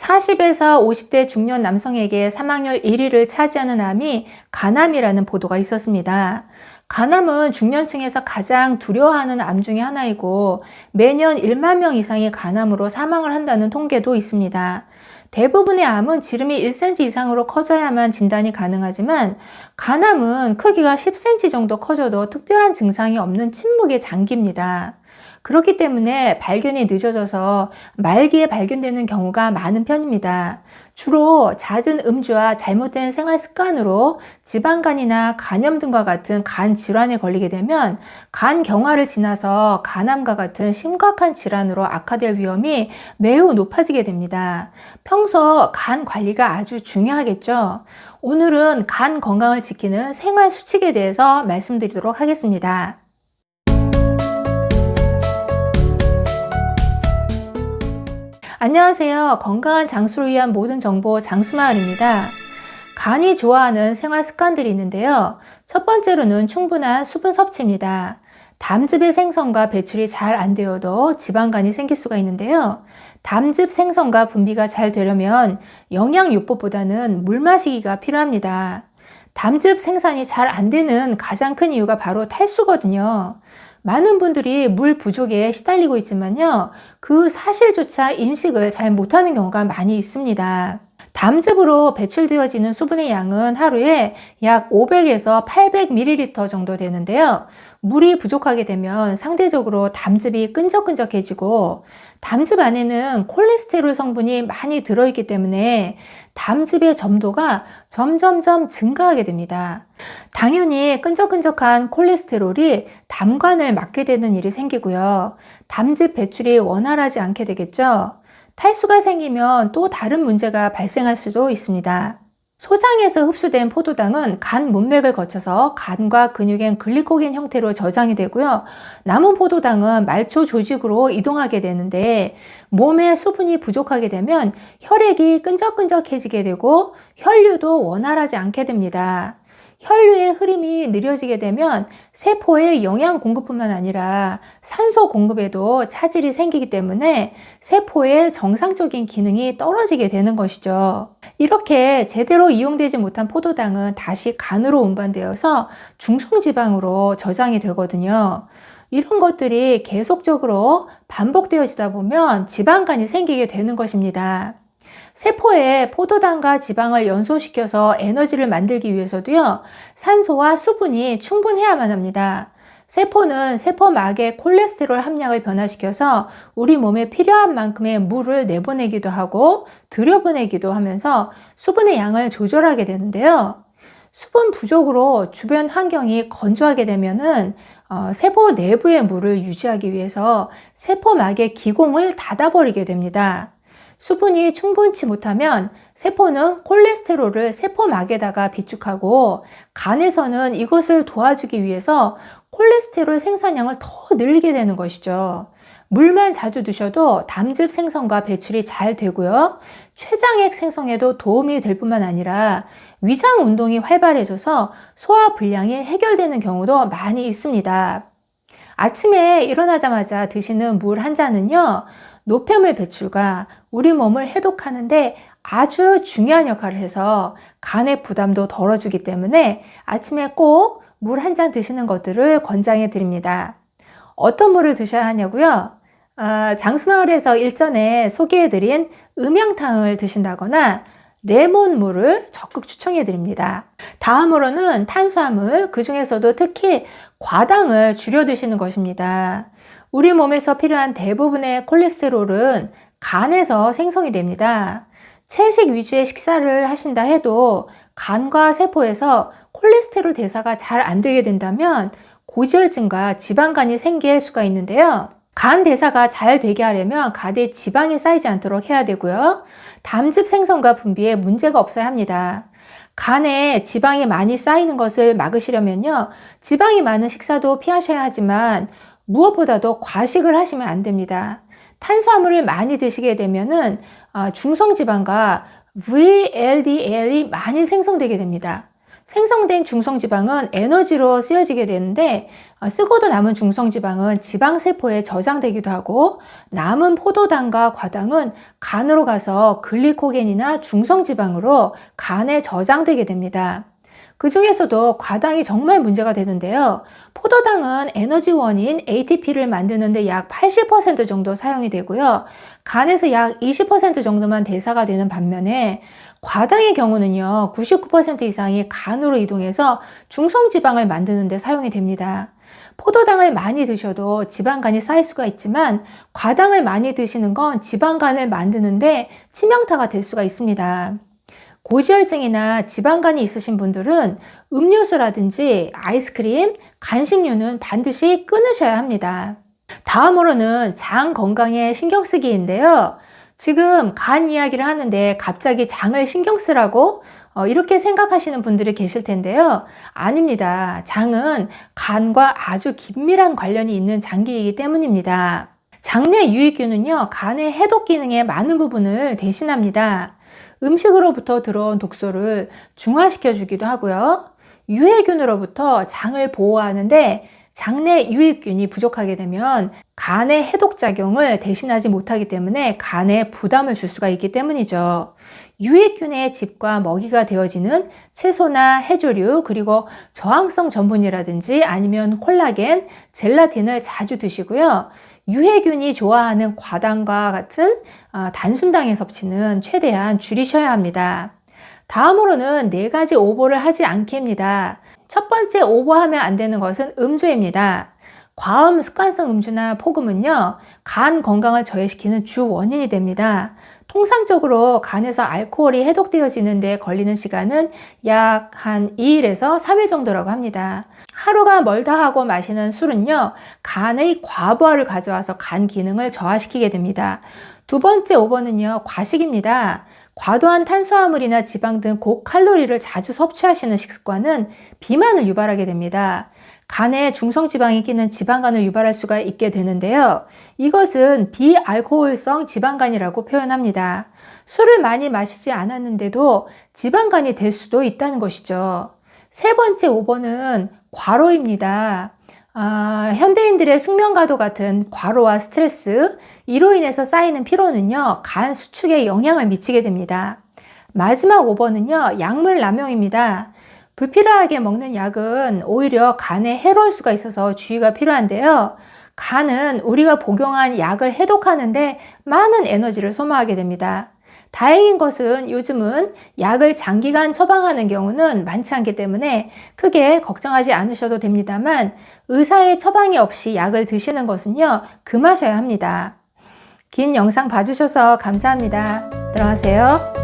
40에서 50대 중년 남성에게 사망률 1위를 차지하는 암이 간암이라는 보도가 있었습니다. 간암은 중년층에서 가장 두려워하는 암 중의 하나이고 매년 1만 명 이상이 간암으로 사망을 한다는 통계도 있습니다. 대부분의 암은 지름이 1cm 이상으로 커져야만 진단이 가능하지만 간암은 크기가 10cm 정도 커져도 특별한 증상이 없는 침묵의 장기입니다. 그렇기 때문에 발견이 늦어져서 말기에 발견되는 경우가 많은 편입니다. 주로 잦은 음주와 잘못된 생활 습관으로 지방간이나 간염 등과 같은 간 질환에 걸리게 되면 간 경화를 지나서 간암과 같은 심각한 질환으로 악화될 위험이 매우 높아지게 됩니다. 평소 간 관리가 아주 중요하겠죠. 오늘은 간 건강을 지키는 생활 수칙에 대해서 말씀드리도록 하겠습니다. 안녕하세요. 건강한 장수를 위한 모든 정보 장수마을입니다. 간이 좋아하는 생활 습관들이 있는데요. 첫 번째로는 충분한 수분 섭취입니다. 담즙의 생성과 배출이 잘 안 되어도 지방간이 생길 수가 있는데요. 담즙 생성과 분비가 잘 되려면 영양요법보다는 물 마시기가 필요합니다. 담즙 생산이 잘 안 되는 가장 큰 이유가 바로 탈수거든요. 많은 분들이 물 부족에 시달리고 있지만요. 그 사실조차 인식을 잘 못하는 경우가 많이 있습니다. 담즙으로 배출되어지는 수분의 양은 하루에 약 500에서 800ml 정도 되는데요. 물이 부족하게 되면 상대적으로 담즙이 끈적끈적해지고 담즙 안에는 콜레스테롤 성분이 많이 들어있기 때문에 담즙의 점도가 점점점 증가하게 됩니다. 당연히 끈적끈적한 콜레스테롤이 담관을 막게 되는 일이 생기고요. 담즙 배출이 원활하지 않게 되겠죠. 탈수가 생기면 또 다른 문제가 발생할 수도 있습니다. 소장에서 흡수된 포도당은 간 문맥을 거쳐서 간과 근육엔 글리코겐 형태로 저장이 되고요. 남은 포도당은 말초 조직으로 이동하게 되는데 몸에 수분이 부족하게 되면 혈액이 끈적끈적해지게 되고 혈류도 원활하지 않게 됩니다. 혈류의 흐름이 느려지게 되면 세포의 영양 공급뿐만 아니라 산소 공급에도 차질이 생기기 때문에 세포의 정상적인 기능이 떨어지게 되는 것이죠. 이렇게 제대로 이용되지 못한 포도당은 다시 간으로 운반되어서 중성지방으로 저장이 되거든요. 이런 것들이 계속적으로 반복되어지다 보면 지방간이 생기게 되는 것입니다. 세포에 포도당과 지방을 연소시켜서 에너지를 만들기 위해서도요, 산소와 수분이 충분해야만 합니다. 세포는 세포막의 콜레스테롤 함량을 변화시켜서 우리 몸에 필요한 만큼의 물을 내보내기도 하고 들여보내기도 하면서 수분의 양을 조절하게 되는데요. 수분 부족으로 주변 환경이 건조하게 되면은 어, 세포 내부의 물을 유지하기 위해서 세포막의 기공을 닫아버리게 됩니다. 수분이 충분치 못하면 세포는 콜레스테롤을 세포막에다가 비축하고 간에서는 이것을 도와주기 위해서 콜레스테롤 생산량을 더 늘리게 되는 것이죠. 물만 자주 드셔도 담즙 생성과 배출이 잘 되고요. 췌장액 생성에도 도움이 될 뿐만 아니라 위장 운동이 활발해져서 소화 불량이 해결되는 경우도 많이 있습니다. 아침에 일어나자마자 드시는 물 한 잔은요, 노폐물 배출과 우리 몸을 해독하는데 아주 중요한 역할을 해서 간의 부담도 덜어주기 때문에 아침에 꼭 물 한 잔 드시는 것들을 권장해 드립니다. 어떤 물을 드셔야 하냐고요? 아, 장수마을에서 일전에 소개해 드린 음양탕을 드신다거나 레몬물을 적극 추천해 드립니다. 다음으로는 탄수화물, 그 중에서도 특히 과당을 줄여 드시는 것입니다. 우리 몸에서 필요한 대부분의 콜레스테롤은 간에서 생성이 됩니다. 채식 위주의 식사를 하신다 해도 간과 세포에서 콜레스테롤 대사가 잘 안 되게 된다면 고지혈증과 지방간이 생길 수가 있는데요. 간 대사가 잘 되게 하려면 간에 지방이 쌓이지 않도록 해야 되고요. 담즙 생성과 분비에 문제가 없어야 합니다. 간에 지방이 많이 쌓이는 것을 막으시려면요. 지방이 많은 식사도 피하셔야 하지만 무엇보다도 과식을 하시면 안 됩니다. 탄수화물을 많이 드시게 되면은 아, 중성지방과 VLDL이 많이 생성되게 됩니다. 생성된 중성지방은 에너지로 쓰여지게 되는데 어, 쓰고도 남은 중성지방은 지방세포에 저장되기도 하고 남은 포도당과 과당은 간으로 가서 글리코겐이나 중성지방으로 간에 저장되게 됩니다. 그 중에서도 과당이 정말 문제가 되는데요. 포도당은 에너지원인 ATP를 만드는데 약 80% 정도 사용이 되고요. 간에서 약 20% 정도만 대사가 되는 반면에 과당의 경우는요, 99% 이상이 간으로 이동해서 중성지방을 만드는데 사용이 됩니다. 포도당을 많이 드셔도 지방간이 쌓일 수가 있지만 과당을 많이 드시는 건 지방간을 만드는데 치명타가 될 수가 있습니다. 고지혈증이나 지방간이 있으신 분들은 음료수라든지 아이스크림, 간식류는 반드시 끊으셔야 합니다. 다음으로는 장 건강에 신경 쓰기인데요. 지금 간 이야기를 하는데 갑자기 장을 신경 쓰라고 어, 이렇게 생각하시는 분들이 계실 텐데요. 아닙니다. 장은 간과 아주 긴밀한 관련이 있는 장기이기 때문입니다. 장내 유익균은요, 간의 해독 기능의 많은 부분을 대신합니다. 음식으로부터 들어온 독소를 중화시켜 주기도 하고요. 유해균으로부터 장을 보호하는데 장내 유익균이 부족하게 되면 간의 해독작용을 대신하지 못하기 때문에 간에 부담을 줄 수가 있기 때문이죠. 유익균의 집과 먹이가 되어지는 채소나 해조류 그리고 저항성 전분이라든지 아니면 콜라겐, 젤라틴을 자주 드시고요. 유해균이 좋아하는 과당과 같은 아, 단순당의 섭취는 최대한 줄이셔야 합니다. 다음으로는 네 가지 오보를 하지 않게입니다. 첫 번째 오버하면 안 되는 것은 음주입니다. 과음 습관성 음주나 폭음은요, 간 건강을 저해시키는 주 원인이 됩니다. 통상적으로 간에서 알코올이 해독되어지는데 걸리는 시간은 약 한 2일에서 3일 정도라고 합니다. 하루가 멀다 하고 마시는 술은요, 간의 과부하를 가져와서 간 기능을 저하시키게 됩니다. 두 번째 오버는요, 과식입니다. 과도한 탄수화물이나 지방 등 고칼로리를 자주 섭취하시는 식습관은 비만을 유발하게 됩니다. 간에 중성지방이 끼는 지방간을 유발할 수가 있게 되는데요. 이것은 비알코올성 지방간이라고 표현합니다. 술을 많이 마시지 않았는데도 지방간이 될 수도 있다는 것이죠. 세 번째 5번은 과로입니다. 아, 현대인들의 숙면과도 같은 과로와 스트레스, 이로 인해서 쌓이는 피로는요, 간 수축에 영향을 미치게 됩니다. 마지막 5번은요, 약물 남용입니다. 불필요하게 먹는 약은 오히려 간에 해로울 수가 있어서 주의가 필요한데요. 간은 우리가 복용한 약을 해독하는데 많은 에너지를 소모하게 됩니다. 다행인 것은 요즘은 약을 장기간 처방하는 경우는 많지 않기 때문에 크게 걱정하지 않으셔도 됩니다만 의사의 처방이 없이 약을 드시는 것은요, 금하셔야 합니다. 긴 영상 봐주셔서 감사합니다. 들어가세요.